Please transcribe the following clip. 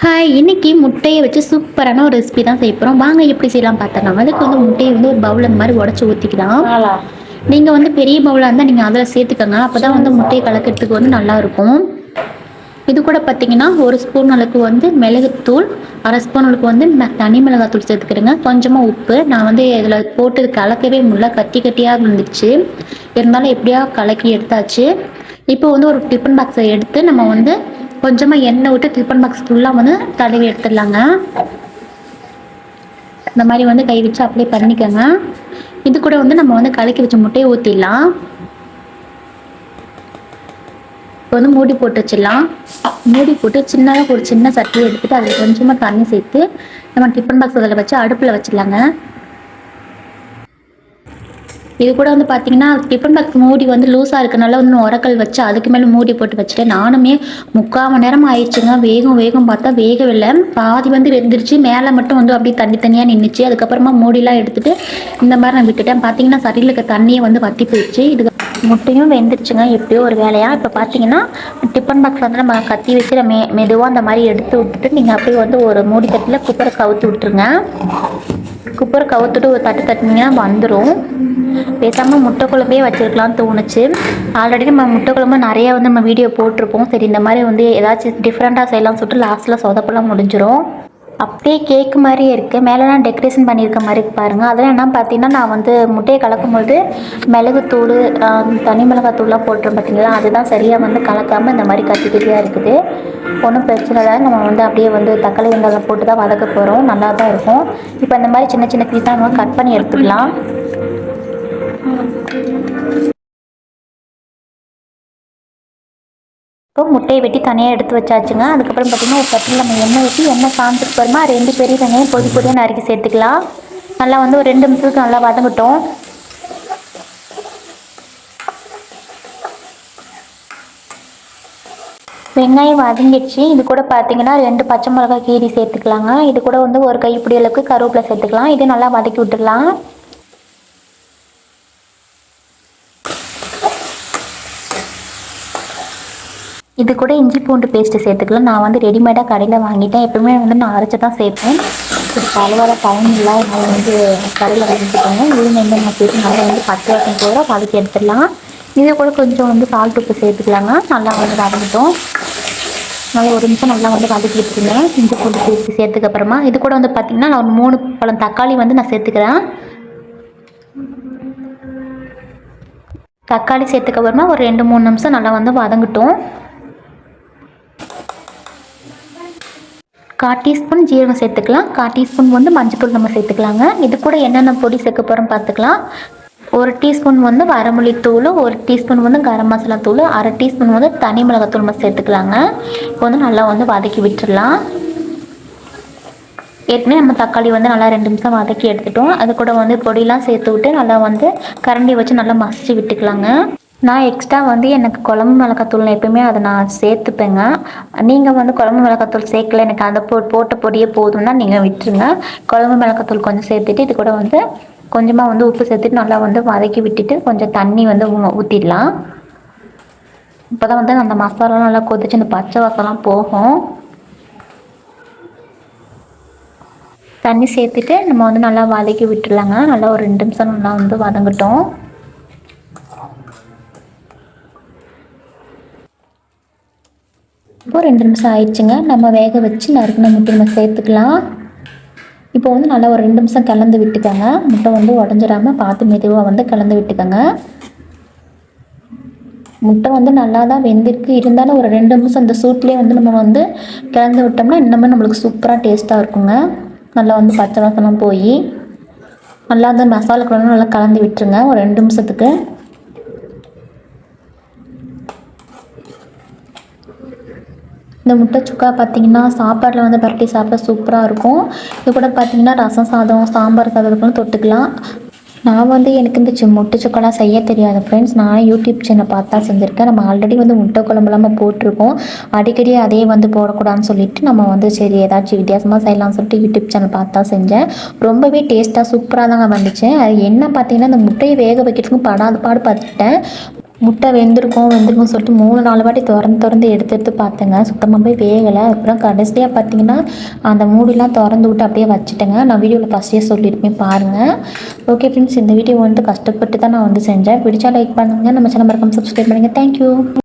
Hi இன்னைக்கு முட்டையை வச்சு சூப்பரான ஒரு ரெசிபி தான் செய்ய போகிறோம் வாங்க எப்படி செய்யலாம் பார்த்தலாம் அதுக்கு வந்து முட்டையை வந்து ஒரு பவுல் இந்த மாதிரி உடச்சி ஊற்றிக்கலாம் நீங்கள் வந்து பெரிய பவுலாக இருந்தால் நீங்கள் அதில் சேர்த்துக்கோங்க. அப்போ தான் வந்து முட்டையை கலக்கிறதுக்கு வந்து நல்லா இருக்கும். இது கூட பார்த்தீங்கன்னா ஒரு ஸ்பூன் அளவுக்கு வந்து மிளகுத்தூள் அரை ஸ்பூன் அளவுக்கு வந்து தனி மிளகாத்தூள் சேர்த்துக்கிறேங்க. கொஞ்சமாக உப்பு. நான் வந்து இதில் போட்டு கலக்கவே முடியல. கட்டி கட்டியாக இருந்துச்சு. இருந்தாலும் எப்படியா கலக்கி எடுத்தாச்சு. இப்போ வந்து ஒரு டிஃபன் பாக்ஸை எடுத்து நம்ம வந்து கொஞ்சமாக எண்ணெய் விட்டு டிஃபன் பாக்ஸ் ஃபுல்லாக வந்து தடவி எடுத்துடலாங்க. இந்த மாதிரி வந்து கை வச்சு அப்ளை பண்ணிக்கோங்க. இது கூட வந்து நம்ம வந்து கலக்கி வச்ச முட்டையை ஊற்றிடலாம் இப்போ வந்து மூடி போட்டு வச்சிடலாம். மூடி போட்டு சின்னதாக ஒரு சின்ன சட்டியை எடுத்துகிட்டு அதில் கொஞ்சமாக தண்ணி சேர்த்து நம்ம டிஃபன் பாக்ஸ் அதில் வச்சு அடுப்பில் வச்சிடலாங்க. இது கூட வந்து பார்த்தீங்கன்னா டிஃபன் பாக்ஸ் மூடி வந்து லூஸாக இருக்கனால வந்து உரக்கல் வச்சு அதுக்கு மேலே மூடி போட்டு வச்சுட்டேன். நானுமே முக்கால் மணி நேரம் ஆயிடுச்சுங்க. வேகம் வேகம் பார்த்தா வேகவில்லை. பாதி வந்து வெந்துருச்சு. மேலே மட்டும் வந்து அப்படியே தண்ணி தனியாக நின்றுச்சு அதுக்கப்புறமா மூடிலாம் எடுத்துட்டு இந்த மாதிரி நான் விட்டுட்டேன். பார்த்தீங்கன்னா சரியில் இருக்க தண்ணியை வந்து வத்தி போயிடுச்சு. இது முட்டையும் வெந்துருச்சுங்க. எப்படியோ ஒரு வேலையாக இப்போ பார்த்தீங்கன்னா டிஃபன் பாக்ஸ் வந்து நம்ம கத்தி வச்சு மெ மெதுவாக அந்த மாதிரி எடுத்து விட்டுட்டு நீங்கள் அப்படியே வந்து ஒரு மூடி தட்டில் குப்பரை கவுத்து விட்டுருங்க. குப்பரை கவுத்துட்டு ஒரு தட்டு தட்டினீங்கன்னா வந்துடும் பேசாமல் முட்டை குழம்பே வச்சுருக்கலாம்னு தோணுச்சு. ஆல்ரெடி நம்ம முட்டை குழம்பு நிறையா வந்து நம்ம வீடியோ போட்டிருப்போம். சரி இந்த மாதிரி வந்து ஏதாச்சும் டிஃப்ரெண்ட்டாக செய்யலாம்னு சொல்லிட்டு லாஸ்ட்டில் சொதப்பெல்லாம் முடிஞ்சிடும் அப்படியே கேக் மாதிரியே இருக்குது மேலெலாம் டெக்கரேஷன் பண்ணியிருக்க மாதிரி பாருங்கள் அதெல்லாம் என்ன பார்த்தீங்கன்னா நான் வந்து முட்டையை கலக்கும்போது மிளகுத்தூள் தனி மிளகாத்தூள்லாம் போட்டுரும் பார்த்தீங்களா? அதுதான் சரியாக வந்து கலக்காமல் இந்த மாதிரி கட்டி கட்டியாக இருக்குது. ஒன்றும் பிரச்சனை இல்லை. நம்ம வந்து அப்படியே வந்து தக்காளி வெங்காயம் போட்டு தான் வதக்க போகிறோம் நல்லா தான் இருக்கும். இப்போ இந்த மாதிரி சின்ன சின்ன பீஸாக நம்ம கட் பண்ணி எடுத்துக்கலாம். இப்போ முட்டையை வெட்டி தனியாக எடுத்து வச்சாச்சுங்க. அதுக்கப்புறம் பார்த்திங்கன்னா ஒரு தட்டில் நம்ம எண்ணெய் ஊற்றி எண்ணெய் காஞ்சிட்டு போகிறோமா ரெண்டு பெரிய வெங்காயம் பொதி பொதியாக நறுக்கி சேர்த்துக்கலாம். நல்லா வந்து ஒரு ரெண்டு நிமிஷத்துக்கு நல்லா வதங்கட்டும். வெங்காயம் வதங்கிடுச்சு. இது கூட பார்த்தீங்கன்னா ரெண்டு பச்சை மிளகாய் கீரி சேர்த்துக்கலாங்க. இது கூட வந்து ஒரு கைப்பிடி அளவுக்கு கருவேப்பிலை சேர்த்துக்கலாம். இது நல்லா வதக்கி விட்டுடலாம். இது கூட இஞ்சி பூண்டு பேஸ்ட்டு சேர்த்துக்கலாம். நான் வந்து ரெடிமேடாக கடையில் வாங்கிட்டேன். எப்பவுமே வந்து நான் அரைச்சி தான் சேர்ப்பேன். இது பலவர டைம் இல்லை வந்து கடையில் வாங்கிக்கிட்டேங்க இது வந்து நான் சேர்த்து நல்லா வந்து பச்சை வருஷம் போகிற வதக்கி எடுத்துடலாம். இது கூட கொஞ்சம் வந்து சால்ட் உப்பு சேர்த்துக்கலாங்க. நல்லா வந்து வதங்கிட்டோம் நல்லா ஒரு நிமிஷம் நல்லா வந்து வதக்கி வச்சுருங்க இஞ்சி பூண்டு பேஸ்ட்டு சேர்த்துக்கப்புறமா இது கூட வந்து பார்த்திங்கன்னா நான் ஒரு மூணு பழம் தக்காளி வந்து நான் சேர்த்துக்கிறேன். தக்காளி சேர்த்துக்கப்புறமா ஒரு ரெண்டு மூணு நிமிஷம் நல்லா வந்து வதங்கட்டும். கால் டீஸ்பூன் ஜீரகம் சேர்த்துக்கலாம். கால் டீஸ்பூன் வந்து மஞ்சள் நம்ம சேர்த்துக்கலாங்க. இது கூட என்னென்ன பொடி சேர்க்க போகிறோம் பார்த்துக்கலாம். ஒரு டீஸ்பூன் வந்து வரமல்லி தூள் ஒரு டீஸ்பூன் வந்து கரம் மசாலா தூள் அரை டீஸ்பூன் வந்து தனி மிளகாத்தூள் நம்ம சேர்த்துக்கலாங்க. இப்போ வந்து நல்லா வந்து வதக்கி விட்டுடலாம் ஏற்கனவே நம்ம தக்காளி வந்து நல்லா ரெண்டு நிமிஷம் வதக்கி எடுத்துட்டோம். அது கூட வந்து பொடியெலாம் சேர்த்து விட்டு நல்லா வந்து கரண்டி வச்சு நல்லா மசிச்சு விட்டுக்கலாங்க. நான் எக்ஸ்ட்ரா வந்து எனக்கு குழம்பு மிளகாத்தூள் எப்பயுமே அதை நான் சேர்த்துப்பேங்க. நீங்கள் வந்து குழம்பு மிளகாத்தூள் சேர்க்கல எனக்கு அந்த போ போட்ட பொடியே போதும்னா நீங்கள் விட்டுருங்க. குழம்பு மிளகாத்தூள் கொஞ்சம் சேர்த்துட்டு இது கூட வந்து கொஞ்சமாக வந்து உப்பு சேர்த்துட்டு நல்லா வந்து வதக்கி விட்டுட்டு கொஞ்சம் தண்ணி வந்து ஊ- ஊற்றிடலாம் இப்போ தான் வந்து அந்த மசாலாலாம் நல்லா கொதிச்சு அந்த பச்சை வாசம்லாம் போகும். தண்ணி சேர்த்துட்டு நம்ம வந்து நல்லா வதக்கி விட்டுடலாங்க. நல்லா ஒரு ரெண்டு நிமிஷம் நல்லா வந்து வதங்கட்டும். இப்போ ரெண்டு நிமிஷம் ஆயிடுச்சுங்க. நம்ம வேக வச்சு நறுக்கின முட்டை நம்ம சேர்த்துக்கலாம். இப்போ வந்து நல்லா ஒரு ரெண்டு நிமிஷம் கலந்து விட்டுக்கோங்க. முட்டை வந்து உடஞ்சிடாம பார்த்து மெதுவாக வந்து கலந்து விட்டுக்கோங்க. முட்டை வந்து நல்லா தான் வெந்திருக்கு. இருந்தாலும் ஒரு ரெண்டு நிமிஷம் அந்த சூட்லேயே வந்து நம்ம வந்து கலந்து விட்டோம்னா இன்னமும் நம்மளுக்கு சூப்பராக டேஸ்ட்டாக இருக்குங்க. நல்லா வந்து பச்சை வாசனம் போய் நல்லா அந்த மசாலா குழம்பு நல்லா கலந்து விட்டுருங்க. ஒரு ரெண்டு நிமிஷத்துக்கு. இந்த முட்டை சுக்கா பார்த்தீங்கன்னா சாப்பாட்டில் வந்து பரட்டி சாப்பிட சூப்பராக இருக்கும். இது கூட பார்த்தீங்கன்னா ரசம் சாதம் சாம்பார் சாதத்துக்குலாம் தொட்டுக்கலாம். நான் வந்து எனக்கு இந்த முட்டை சுக்காலாம் செய்ய தெரியாது ஃப்ரெண்ட்ஸ் நான் யூடியூப் சேனல் பார்த்தா செஞ்சுருக்கேன். நம்ம ஆல்ரெடி வந்து முட்டை குழம்புலாம போட்டிருக்கோம். அடிக்கடி அதே வந்து போடக்கூடாதுன்னு சொல்லிட்டு நம்ம வந்து சரி ஏதாச்சும் வித்தியாசமாக செய்யலாம்னு சொல்லிட்டு யூடியூப் சேனல் பார்த்தா செஞ்சேன். ரொம்பவே டேஸ்ட்டாக சூப்பராக தாங்க வந்துச்சு. அது என்ன பார்த்தீங்கன்னா இந்த முட்டையை வேக வைக்கிறதுக்கும் படாத பாடு பார்த்துட்டேன் முட்டை வெந்திருக்கும் வெந்திருக்கும் சொல்லிட்டு மூணு நாலு வாட்டி திறந்து திறந்து எடுத்து எடுத்து பார்த்தேங்க. சுத்தமாக போய் வேகலை. அப்புறம் கடைசியாக பார்த்தீங்கன்னா அந்த மூடிலாம் திறந்து விட்டு அப்படியே வச்சுட்டேங்க. நான் வீடியோவில் ஃபஸ்ட்டே சொல்லியிருப்பேன் பாருங்கள் ஓகே ஃப்ரெண்ட்ஸ் இந்த வீடியோ வந்து கஷ்டப்பட்டு தான் நான் வந்து செஞ்சேன். பிடிச்சா லைக் பண்ணுங்கள் நம்ம சேனல் மறக்காமல் சப்ஸ்கிரைப் பண்ணுங்கள் தேங்க்யூ